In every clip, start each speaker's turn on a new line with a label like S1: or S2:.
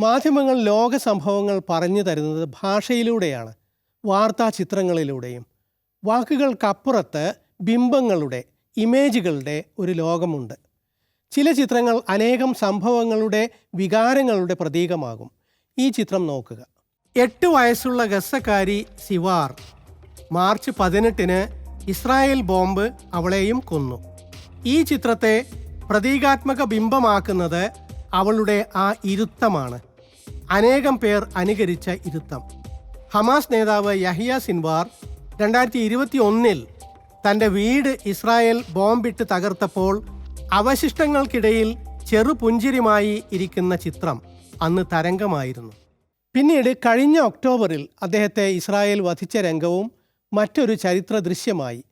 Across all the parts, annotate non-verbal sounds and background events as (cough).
S1: മാധ്യമങ്ങൾ ലോക സംഭവങ്ങൾ പറഞ്ഞു തരുന്നത് ഭാഷയിലൂടെയാണ് വാർത്താ ചിത്രങ്ങളിലൂടെയും. വാക്കുകൾക്കപ്പുറത്ത് ബിംബങ്ങളുടെ ഇമേജുകളുടെ ഒരു ലോകമുണ്ട്. ചില ചിത്രങ്ങൾ അനേകം സംഭവങ്ങളുടെ വികാരങ്ങളുടെ പ്രതീകമാകും. ഈ ചിത്രം നോക്കുക. എട്ട് വയസ്സുള്ള ഗസക്കാരി സിവാർ മാർച്ച് പതിനെട്ടിന് ഇസ്രായേൽ ബോംബ് അവളെയും കൊന്നു. ഈ ചിത്രത്തെ പ്രതീകാത്മക ബിംബമാക്കുന്നത് അവളുടെ ആ ഇരുത്തമാണ്. അനേകം പേർ അനുകരിച്ച ഇരുത്തം. ഹമാസ് നേതാവ് യഹിയ സിൻവാർ രണ്ടായിരത്തി ഇരുപത്തി ഒന്നിൽ തന്റെ വീട് ഇസ്രായേൽ ബോംബിട്ട് തകർത്തപ്പോൾ അവശിഷ്ടങ്ങൾക്കിടയിൽ ചെറുപുഞ്ചിരിമായി ഇരിക്കുന്ന ചിത്രം അന്ന് തരംഗമായിരുന്നു. പിന്നീട് കഴിഞ്ഞ ഒക്ടോബറിൽ അദ്ദേഹത്തെ ഇസ്രായേൽ വധിച്ച രംഗവും മറ്റൊരു ചരിത്ര ദൃശ്യമായി.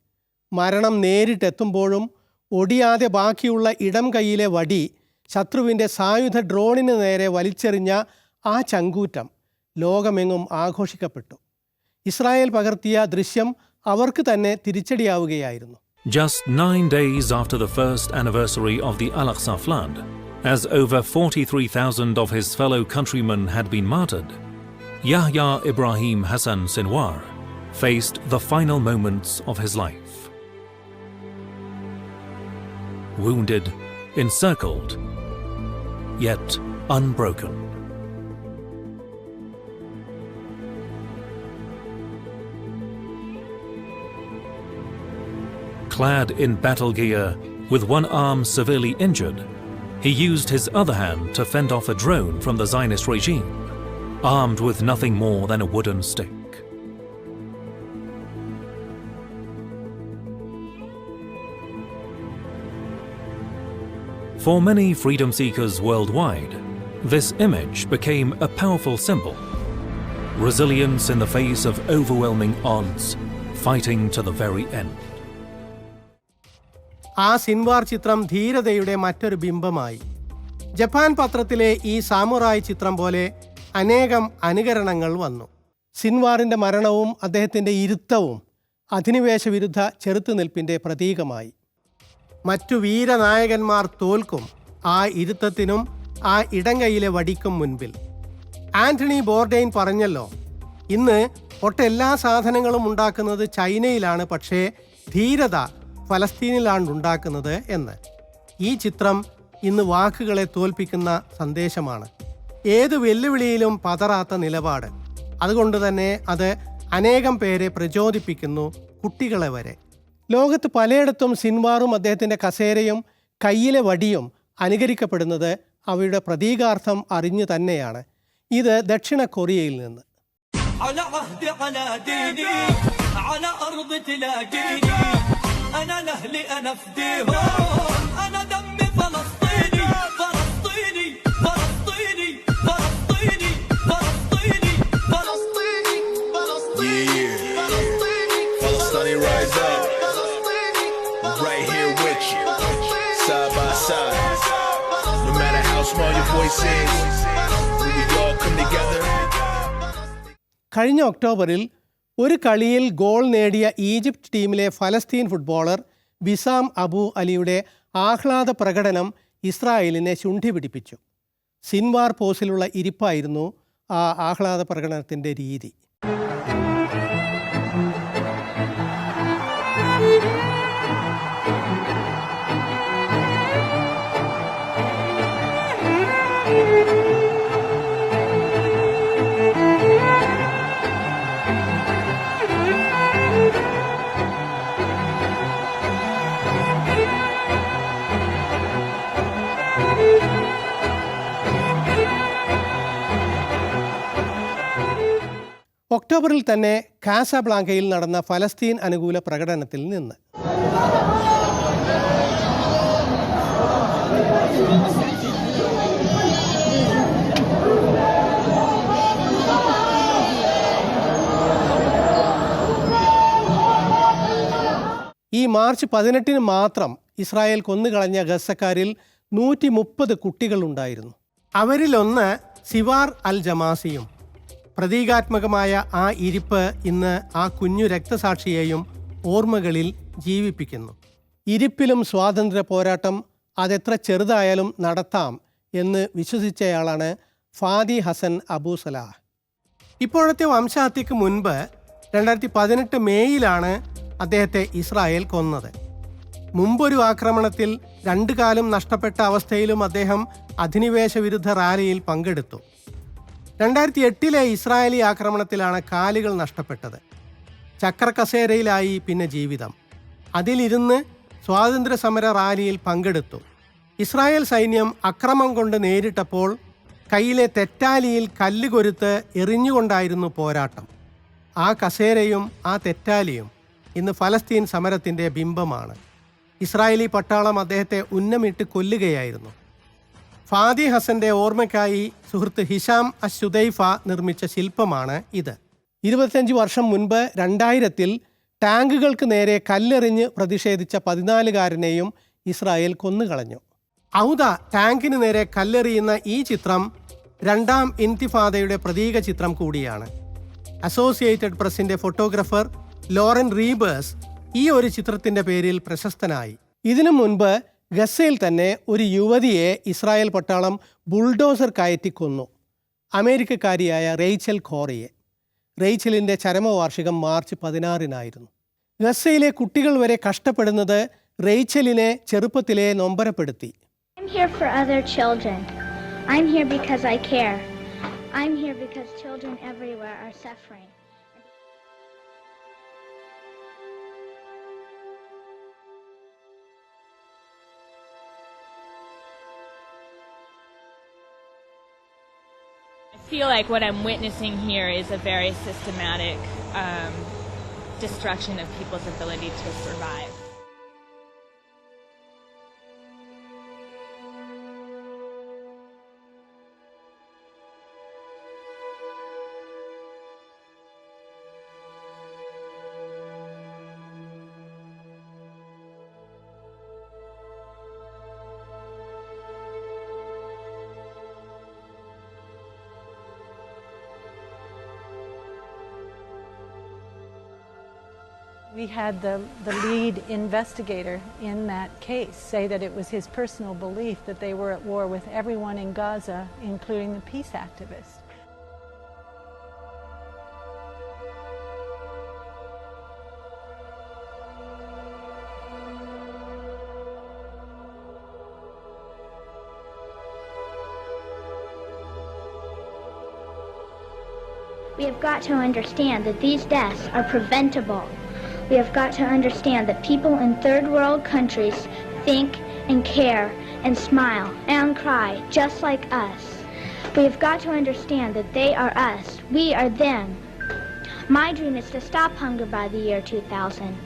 S1: മരണം നേരിട്ടെത്തുമ്പോഴും ഒടിയാതെ ബാക്കിയുള്ള ഇടം കൈയിലെ വടി ശത്രുവിന്റെ സായുധ ഡ്രോണിന് നേരെ വലിച്ചെറിഞ്ഞ ആ ചങ്കൂറ്റം ലോകമെങ്ങും ആഘോഷിക്കപ്പെട്ടു ഇസ്രായേൽ പകർത്തിയ ദൃശ്യം അവർക്ക് തന്നെ തിരിച്ചടിയാവുകയായിരുന്നു
S2: Just nine days after the first anniversary of the Al Aqsa flood, as over 43,000 of his fellow countrymen had been martyred, Yahya Ibrahim Hassan Sinwar faced the final moments of his life. Wounded, encircled, yet unbroken. Clad in battle gear, with one arm severely injured, he used his other hand to fend off a drone from the Zionist regime, armed with nothing more than a wooden stick. For many freedom seekers worldwide, this image became a powerful symbol. Resilience in the face of overwhelming odds, fighting to the very end.
S1: ആ Sinwar ചിത്രം ധീരതയുടെ മറ്റൊരു ബിംബമായി. Japan പത്രത്തിലെ ഈ സാമുറായി ചിത്രം പോലെ അനേകം അനുകരണങ്ങൾ വന്നു. സിൻവാറിന്റെ മരണവും അദ്ദേഹത്തിന്റെ ഇരുത്തവും അധിനിവേശ വിരുദ്ധ ചെറുത്തുനിൽപ്പിന്റെ പ്രതീകമായി. മറ്റു വീരനായകന്മാർ തോൽക്കും ആ ഇരുത്തത്തിനും ആ ഇടങ്കയിലെ വടിക്കും മുൻപിൽ. ആന്റണി ബോർഡെയിൻ പറഞ്ഞല്ലോ ഇന്ന് ഒട്ടെല്ലാ സാധനങ്ങളും ഉണ്ടാക്കുന്നത് ചൈനയിലാണ് പക്ഷേ ധീരത ഫലസ്തീനിലാണ് ഉണ്ടാക്കുന്നത് എന്ന് ഈ ചിത്രം ഇന്ന് വാക്കുകളെ തോൽപ്പിക്കുന്ന സന്ദേശമാണ് ഏത് വെല്ലുവിളിയിലും പതറാത്ത നിലപാട് അതുകൊണ്ട് തന്നെ അത് അനേകം പേരെ പ്രചോദിപ്പിക്കുന്നു കുട്ടികളെ വരെ ലോകത്ത് പലയിടത്തും സിൻവാറും അദ്ദേഹത്തിൻ്റെ കസേരയും കയ്യിലെ വടിയും അനുകരിക്കപ്പെടുന്നത് അവയുടെ പ്രതീകാർത്ഥം അറിഞ്ഞു തന്നെയാണ് ഇത് ദക്ഷിണ കൊറിയയിൽ നിന്ന്
S3: على عهدي على ديني على أرض تلاقيني أنا لأهلي أنا فديهم أنا دمي فلسطيني فلسطيني فلسطيني فلسطيني فلسطيني فلسطيني
S4: Yeah. Palestine rise up. Right here with you. Side by side. No matter how small your voice is, when we all come together.
S1: കഴിഞ്ഞ ഒക്ടോബറിൽ ഒരു കളിയിൽ ഗോൾ നേടിയ ഈജിപ്ത് ടീമിലെ ഫലസ്തീൻ ഫുട്ബോളർ വിസാം അബു അലിയുടെ ആഹ്ലാദ പ്രകടനം ഇസ്രായേലിനെ ശുണ്ഠി പിടിപ്പിച്ചു സിൻവാർ പോസിലുള്ള ഇരിപ്പായിരുന്നു ആ ആഹ്ലാദ പ്രകടനത്തിന്റെ രീതി. ഒക്ടോബറിൽ തന്നെ കാസബ്ലാങ്കയിൽ നടന്ന ഫലസ്തീൻ അനുകൂല പ്രകടനത്തിൽ നിന്ന്. ഈ മാർച്ച് പതിനെട്ടിന് മാത്രം ഇസ്രായേൽ കൊന്നുകളഞ്ഞ ഗസക്കാരിൽ നൂറ്റി മുപ്പത് കുട്ടികളുണ്ടായിരുന്നു. അവരിലൊന്ന് സിവാർ അൽ ജമാസിയും പ്രതീകാത്മകമായ ആ ഇരിപ്പ് ഇന്ന് ആ കുഞ്ഞു രക്തസാക്ഷിയെയും ഓർമ്മകളിൽ ജീവിപ്പിക്കുന്നു. ഇരിപ്പിലും സ്വാതന്ത്ര്യ പോരാട്ടം അതെത്ര ചെറുതായാലും നടത്താം എന്ന് വിശ്വസിച്ചയാളാണ് ഫാദി ഹസൻ അബൂ സലാഹ്. ഇപ്പോഴത്തെ വംശഹത്യക്ക് മുൻപ് രണ്ടായിരത്തി പതിനെട്ട് മേയിലാണ് അദ്ദേഹത്തെ ഇസ്രായേൽ കൊന്നത്. മുമ്പൊരു ആക്രമണത്തിൽ രണ്ടു കാലം നഷ്ടപ്പെട്ട അവസ്ഥയിലും അദ്ദേഹം അധിനിവേശ വിരുദ്ധ റാലിയിൽ പങ്കെടുത്തു. രണ്ടായിരത്തി എട്ടിലെ ഇസ്രായേലി ആക്രമണത്തിലാണ് കാലുകൾ നഷ്ടപ്പെട്ടത്. ചക്രക്കസേരയിലായി പിന്നെ ജീവിതം. അതിലിരുന്ന് സ്വാതന്ത്ര്യ സമര റാലിയിൽ പങ്കെടുത്തു. ഇസ്രായേൽ സൈന്യം അക്രമം കൊണ്ട് നേരിട്ടപ്പോൾ കയ്യിലെ തെറ്റാലിയിൽ കല്ല് കൊരുത്ത് എറിഞ്ഞുകൊണ്ടായിരുന്നു പോരാട്ടം. ആ കസേരയും ആ തെറ്റാലിയും ഇന്ന് ഫലസ്തീൻ സമരത്തിന്റെ ബിംബമാണ്. ഇസ്രായേലി പട്ടാളം അദ്ദേഹത്തെ ഉന്നമിട്ട് കൊല്ലുകയായിരുന്നു. ഫാദി ഹസന്റെ ഓർമ്മയ്ക്കായി സുഹൃത്ത് ഹിഷാം അശുദൈഫ നിർമ്മിച്ച ശില്പമാണ് ഇത്. ഇരുപത്തിയഞ്ച് വർഷം മുൻപ് രണ്ടായിരത്തിൽ ടാങ്കുകൾക്ക് നേരെ കല്ലെറിഞ്ഞ് പ്രതിഷേധിച്ച പതിനാലുകാരനെയും ഇസ്രായേൽ കൊന്നുകളഞ്ഞു. ഔദ ടാങ്കിന് നേരെ കല്ലെറിയുന്ന ഈ ചിത്രം രണ്ടാം ഇൻതിഫാദയുടെ പ്രതീക ചിത്രം കൂടിയാണ്. അസോസിയേറ്റഡ് പ്രസിന്റെ ഫോട്ടോഗ്രാഫർ ലോറൻ റീബേഴ്സ് ഈ ഒരു ചിത്രത്തിന്റെ പേരിൽ പ്രശസ്തനായി. ഇതിനു മുൻപ് ഗസയിൽ തന്നെ ഒരു യുവതിയെ ഇസ്രായേൽ പട്ടാളം ബുൾഡോസർ കയറ്റി കൊന്നു. അമേരിക്കക്കാരിയായ റെയ്ച്ചൽ ഖോറിയെ റെയ്ച്ചലിന്റെ ചരമവാർഷികം മാർച്ച് പതിനാറിനായിരുന്നു. ഗസയിലെ കുട്ടികൾ വരെ കഷ്ടപ്പെടുന്നത് റെയ്ച്ചലിനെ ചെറുപ്പത്തിലെ നൊമ്പരപ്പെടുത്തി.
S5: I'm here because I care. I'm here because children everywhere are suffering.
S6: I feel like what I'm witnessing here is a very systematic um, destruction of people's ability to survive.
S7: We had the, the lead investigator in that case say that it was his personal belief that they were at war with everyone in Gaza, including the peace activists.
S5: We have got to understand that these deaths are preventable. We have got to understand that people in third world countries think and care and smile and cry just like us. We have got to understand that they are us, we are them. My dream is to stop hunger by the year 2000.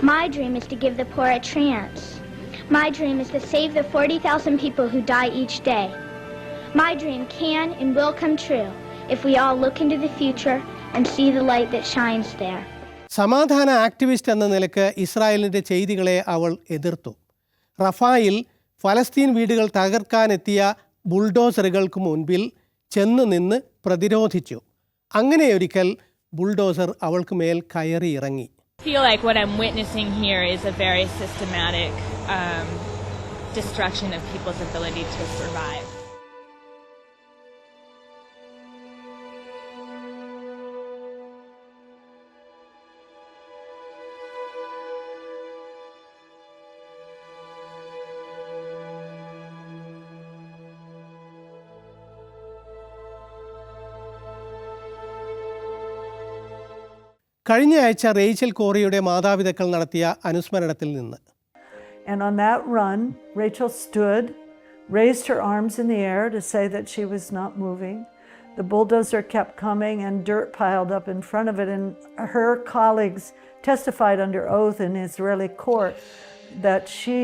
S5: My dream is to give the poor a chance. My dream is to save the 40,000 people who die each day. My dream can and will come true if we all look into the future and see the light that shines there.
S1: സമാധാന activist എന്ന നിലയ്ക്ക് ഇസ്രായേലിന്റെ ചെയ്തികളെ അവൾ എതിർത്തു. റഫായിൽ ഫലസ്തീൻ വീടുകൾ തകർക്കാനെത്തിയ ബുൾഡോസറുകൾക്ക് മുൻപിൽ ചെന്ന് നിന്ന് പ്രതിരോധിച്ചു. അങ്ങനെയൊരിക്കൽ ബുൾഡോസർ അവൾക്ക് മേൽ കയറി ഇറങ്ങി. കഴിഞ്ഞ ആഴ്ച റേച്ചൽ കോറിയുടെ മാതാപിതാക്കൾ നടത്തിയ അനുസ്മരണത്തിൽ നിന്ന്
S8: And on that run, Rachel stood, raised her arms in the air to say that she was not moving. The bulldozer kept coming and dirt piled up in front of it. And her colleagues testified under oath in Israeli court that she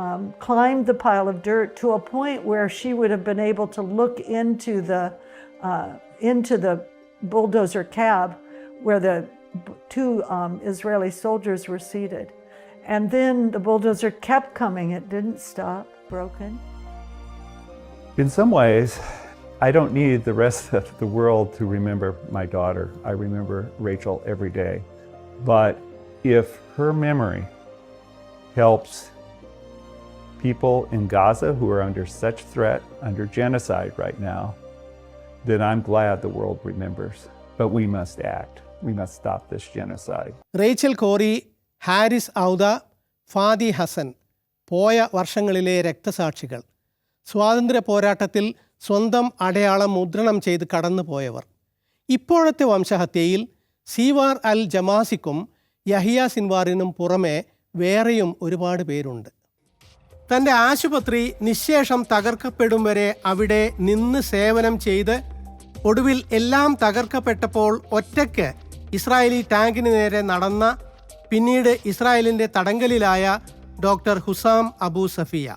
S8: um, climbed the pile of dirt to a point where she would have been able to look into the, uh, into the bulldozer cab where the b- two um, Israeli soldiers were seated. And then the bulldozer kept coming, it didn't stop, broken.
S9: In some ways, I don't need the rest (laughs) of the world to remember my daughter. I remember Rachel every day. But if her memory helps people in Gaza who are under such threat, under genocide right now, then I'm glad the world remembers. But we must act. We must stop this genocide.
S1: Rachel Corrie Haris Awda Fadi Hassan പോയ വർഷങ്ങളിലെ രക്തസാക്ഷികൾ. സ്വാതന്ത്ര്യ പോരാട്ടത്തിൽ സ്വന്തം അടയാളം മുദ്രണം ചെയ്ത് കടന്നുപോയവർ. ഇപ്പോഴത്തെ വംശഹത്യയിൽ സിവാർ അൽ ജമാസിക്കും യഹിയ സിൻവാറിനും പുറമെ വേറെയും ഒരുപാട് പേരുണ്ട്. തന്റെ ആശുപത്രി നിശേഷം തകർക്കപ്പെടും വരെ അവിടെ നിന്ന് സേവനം ചെയ്ത് ഒടുവിൽ എല്ലാം തകർക്കപ്പെട്ടപ്പോൾ ഒറ്റയ്ക്ക് ഇസ്രായേലി ടാങ്കിന് നേരെ നടന്ന പിന്നീട് ഇസ്രായേലിന്റെ തടങ്കലിലായ doctor Hussam Abu Safiya.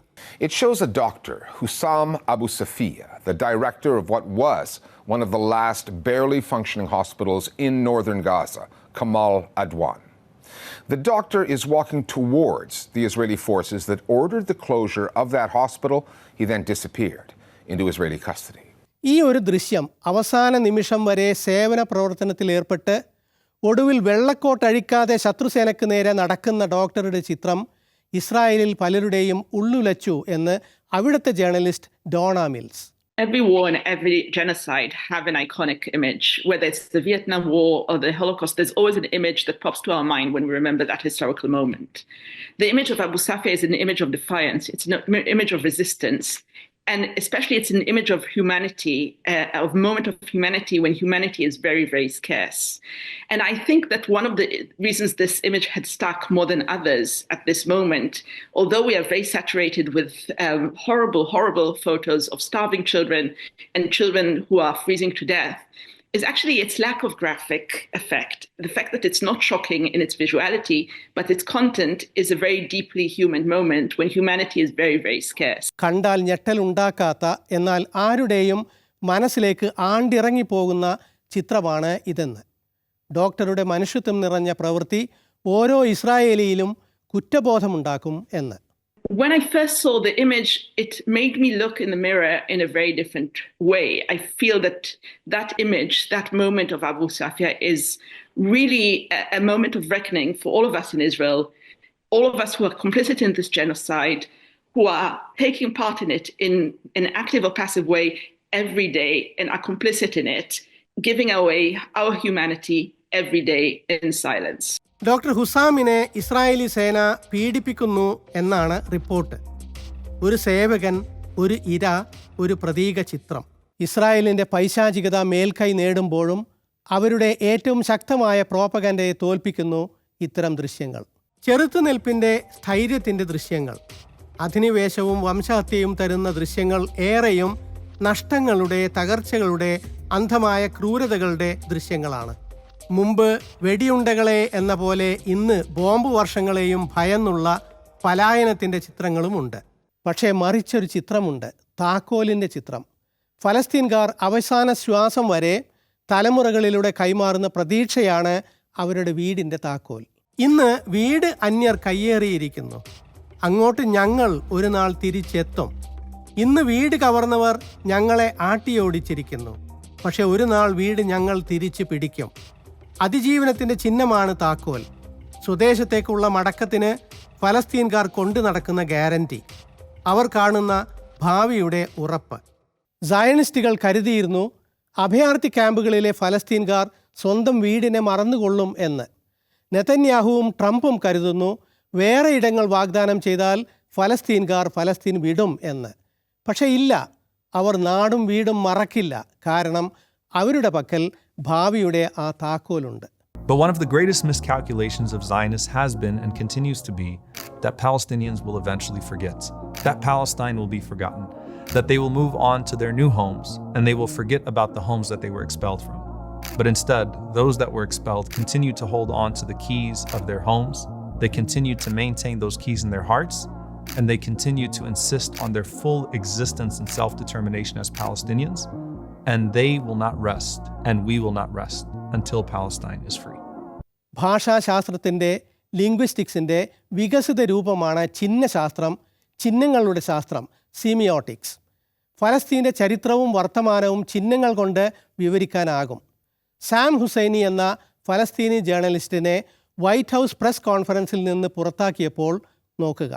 S10: It shows a doctor Hussam Abu Safiya the director of what was one of the last barely functioning hospitals in northern Gaza Kamal Adwan The doctor is walking the the forces forces that ordered the off that hospital hospital. He then into Israeli custody
S1: ഈ ഒരു ദൃശ്യം അവസാന നിമിഷം വരെ സേവന പ്രവർത്തനത്തിൽ ഏർപ്പെട്ട് ഒടുവിൽ വെള്ളക്കോട്ട് അഴിക്കാതെ ശത്രുസേനയ്ക്ക് നേരെ നടക്കുന്ന ഡോക്ടറുടെ ചിത്രം ഇസ്രായേലിൽ പലരുടെയും ഉള്ളുലച്ചു എന്ന് അവിടുത്തെ journalist Donna Mills
S11: Every war and every genocide have an iconic image. Whether it's the Vietnam War or the Holocaust, there's always an image that pops to our mind when we remember that historical moment. The image of Abu Safi is an image of defiance. It's an image of resistance. And especially it's an image of humanity, uh, of moment of humanity when humanity is very, very scarce. And I think that one of the reasons this image had stuck more than others at this moment, although we are very saturated with um, horrible, horrible photos of starving children and children who are freezing to death, is actually its lack of graphic effect. The fact that it's not shocking in its visuality, but its content is a very deeply human moment when humanity is very, very scarce.
S1: കണ്ടാൽ ഞെട്ടലുണ്ടാക്കാത്ത എന്നാൽ ആരുടെയും മനസ്സിലേക്ക് ആണ്ടിറങ്ങിപ്പോകുന്ന ചിത്രമാണ് ഇതെന്ന് ഡോക്ടറുടെ മനുഷ്യത്വം നിറഞ്ഞ പ്രവൃത്തി ഓരോ ഇസ്രായേലിയിലും കുറ്റബോധമുണ്ടാക്കും എന്ന്
S11: When I first saw the image, it made me look in the mirror in a very different way. I feel that that image, that moment of Abu Safia, is really a, a moment of reckoning for all of us in Israel, all of us who are complicit in this genocide, who are taking part in it in an active or passive way every day and are complicit in it, giving away our humanity every day in silence.
S1: Doctor ഹുസാമിനെ Israeli സേന പീഡിപ്പിക്കുന്നു എന്നാണ് report. ഒരു സേവകൻ ഒരു ഇര ഒരു പ്രതീക ചിത്രം. ഇസ്രായേലിന്റെ പൈശാചികത മേൽക്കൈ നേടുമ്പോഴും അവരുടെ ഏറ്റവും ശക്തമായ പ്രോപ്പഗൻഡയെ തോൽപ്പിക്കുന്നു ഇത്തരം ദൃശ്യങ്ങൾ. ചെറുത്തുനിൽപ്പിന്റെ സ്ഥൈര്യത്തിന്റെ ദൃശ്യങ്ങൾ. അധിനിവേശവും വംശഹത്യയും തരുന്ന ദൃശ്യങ്ങൾ ഏറെയും നഷ്ടങ്ങളുടെ തകർച്ചകളുടെ അന്ധമായ ക്രൂരതകളുടെ ദൃശ്യങ്ങളാണ്. മുമ്പ് വെടിയുണ്ടകളെ എന്ന പോലെ ഇന്ന് ബോംബ് വർഷങ്ങളെയും ഭയന്നുള്ള പലായനത്തിന്റെ ചിത്രങ്ങളുമുണ്ട്. പക്ഷേ മറിച്ചൊരു ചിത്രമുണ്ട്. താക്കോലിന്റെ ചിത്രം. ഫലസ്തീൻകാർ അവസാന ശ്വാസം വരെ തലമുറകളിലൂടെ കൈമാറുന്ന പ്രതീക്ഷയാണ് അവരുടെ വീടിന്റെ താക്കോൽ. ഇന്ന് വീട് അന്യർ കയ്യേറിയിരിക്കുന്നു. അങ്ങോട്ട് ഞങ്ങൾ ഒരു നാൾ തിരിച്ചെത്തും. ഇന്ന് വീട് കവർന്നവർ ഞങ്ങളെ ആട്ടിയോടിച്ചിരിക്കുന്നു. പക്ഷെ ഒരു നാൾ വീട് ഞങ്ങൾ തിരിച്ചു പിടിക്കും. അതിജീവനത്തിന്റെ ചിഹ്നമാണ് താക്കോൽ. സ്വദേശത്തേക്കുള്ള മടക്കത്തിന് ഫലസ്തീൻകാർ കൊണ്ടു നടക്കുന്ന ഗ്യാരണ്ടി. അവർ കാണുന്ന ഭാവിയുടെ ഉറപ്പ്. സയണിസ്റ്റുകൾ കരുതിയിരുന്നു അഭയാർത്ഥി ക്യാമ്പുകളിലെ ഫലസ്തീൻകാർ സ്വന്തം വീടിനെ മറന്നുകൊള്ളും എന്ന്. നെതന്യാഹുവും ട്രംപും കരുതുന്നു വേറെ ഇടങ്ങൾ വാഗ്ദാനം ചെയ്താൽ ഫലസ്തീൻകാർ ഫലസ്തീൻ വിടും എന്ന്. പക്ഷേ ഇല്ല. അവർ നാടും വീടും മറക്കില്ല. കാരണം അവരുടെ പക്കൽ ഭാവിയുടെ ആ താക്കോലുണ്ട്
S12: But one of the greatest miscalculations of Zionists has been and continues to be that Palestinians will eventually forget, that Palestine will be forgotten, that they will move on to their new homes and they will forget about the homes that they were expelled from. But instead, those that were expelled continue to hold on to the keys of their homes, they continue to maintain those keys in their hearts, and they continue to insist on their full existence and self determination as Palestinians. And they will not rest, and we will not rest until Palestine is free.
S1: ഭാഷാശാസ്ത്രത്തിന്റെ ലിംഗ്വിസ്റ്റിക്സിന്റെ വികസിത രൂപമാണ് ചിഹ്നശാസ്ത്രം ചിഹ്നങ്ങളുടെ ശാസ്ത്രം സീമിയോട്ടിക്സ് ഫലസ്തീന്റെ ചരിത്രവും വർത്തമാനവും ചിഹ്നങ്ങൾ കൊണ്ട് വിവരിക്കാനാകും. Sam Husseini എന്ന ഫലസ്തീനി ജേർണലിസ്റ്റിനെ White House press കോൺഫറൻസിൽ നിന്ന് പുറത്താക്കിയപ്പോൾ നോക്കുക.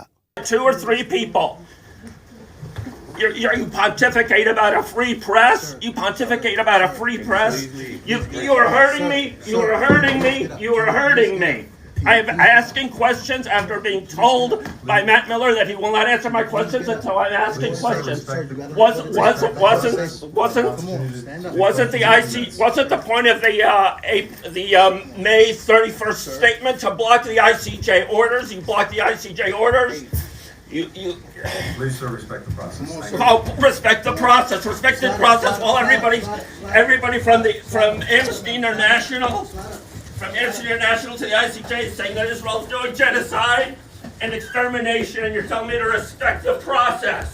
S13: You you pontificate about a free press. You pontificate about a free press. You you are hurting me. You are hurting me. You are hurting me. I am asking questions after being told by Matt Miller that he will not answer my questions until I'm asking questions. Was was wasn't wasn't wasn't the IC wasn't the point of the uh, a, the um, May 31st statement to block the ICJ orders? You blocked the ICJ orders. You you
S14: Please, sir, respect the process. Thank you.
S13: Oh, respect the process. Respect the process. While everybody, everybody from the from Amnesty International, from Amnesty International to the ICJ is saying that Israel's doing genocide and extermination, and you're telling me to respect the process.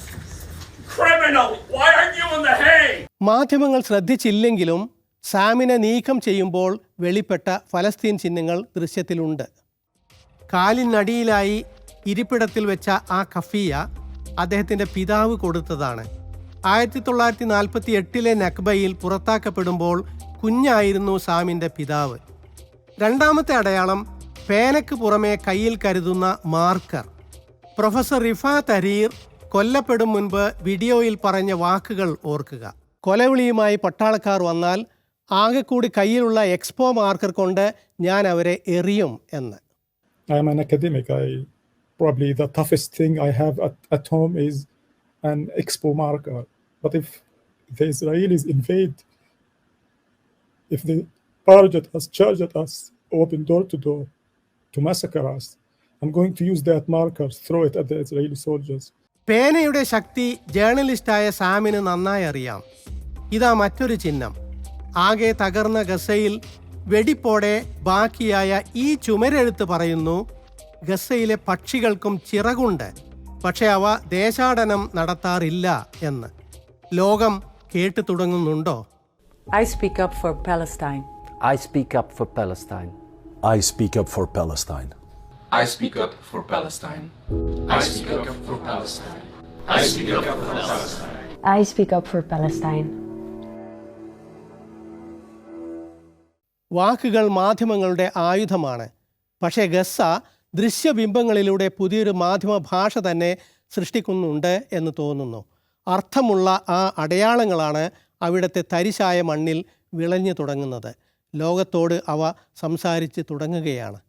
S13: Criminal! Why aren't you in the Hague?
S1: മാധ്യമങ്ങൾ ശ്രദ്ധിച്ചില്ലെങ്കിലും സാമിനെ നീക്കം ചെയ്യുമ്പോൾ വെളിപ്പെട്ട ഫലസ്തീൻ ചിഹ്നങ്ങൾ ദൃശ്യത്തിലുണ്ട് കാലിനടിയിലായി ഇരിപ്പിടത്തിൽ വെച്ച ആ കഫിയ അദ്ദേഹത്തിന്റെ പിതാവ് കൊടുത്തതാണ്. ആയിരത്തി തൊള്ളായിരത്തി നാൽപ്പത്തി എട്ടിലെ നക്ബയിൽ പുറത്താക്കപ്പെടുമ്പോൾ കുഞ്ഞായിരുന്നു സാമിന്റെ പിതാവ്. രണ്ടാമത്തെ അടയാളം പേനയ്ക്ക് പുറമെ കയ്യിൽ കരുതുന്ന മാർക്കർ. പ്രൊഫസർ റിഫ തരീർ കൊല്ലപ്പെടും മുൻപ് വീഡിയോയിൽ പറഞ്ഞ വാക്കുകൾ ഓർക്കുക. കൊലവിളിയുമായി പട്ടാളക്കാർ വന്നാൽ ആകെ കൂടി കയ്യിലുള്ള എക്സ്പോ മാർക്കർ കൊണ്ട് ഞാൻ അവരെ എറിയും എന്ന്.
S15: Probably the toughest thing I have at, at home is an expo marker. But if the Israelis invade, if they target us, charge at us, open door to door to massacre us, I'm going to use that marker, throw it at the Israeli soldiers.
S1: പേനയുടെ ശക്തി ജേർണലിസ്റ്റായ സാമിന് നന്നായി അറിയാം ഇതാ മറ്റൊരു ചിഹ്നം ആകെ തകർന്ന ഗസയിൽ വെടിപ്പോടെ ബാക്കിയായ ഈ ചുമരെഴുത്ത് പറയുന്നു ഗസയിലെ പക്ഷികൾക്കും ചിറകുണ്ട്. പക്ഷെ അവ ദേശാടനം നടത്താറില്ല എന്ന്. ലോകം കേട്ടു തുടങ്ങുന്നുണ്ടോ?
S16: I speak up for Palestine
S17: I speak up for Palestine
S18: I speak up for Palestine
S19: I speak up for Palestine I speak up for Palestine I speak up for Palestine
S20: I speak up for Palestine
S1: വാക്കുകൾ മാധ്യമങ്ങളുടെ ആയുധമാണ്. പക്ഷേ Gaza ദൃശ്യബിംബങ്ങളിലൂടെ പുതിയൊരു മാധ്യമ ഭാഷ തന്നെ സൃഷ്ടിക്കുന്നുണ്ട് എന്ന് തോന്നുന്നു. അർത്ഥമുള്ള ആ അടയാളങ്ങളാണ് അവിടുത്തെ തരിശായ മണ്ണിൽ വിളഞ്ഞു തുടങ്ങുന്നത്. ലോകത്തോട് അവ സംസാരിച്ച് തുടങ്ങുകയാണ്.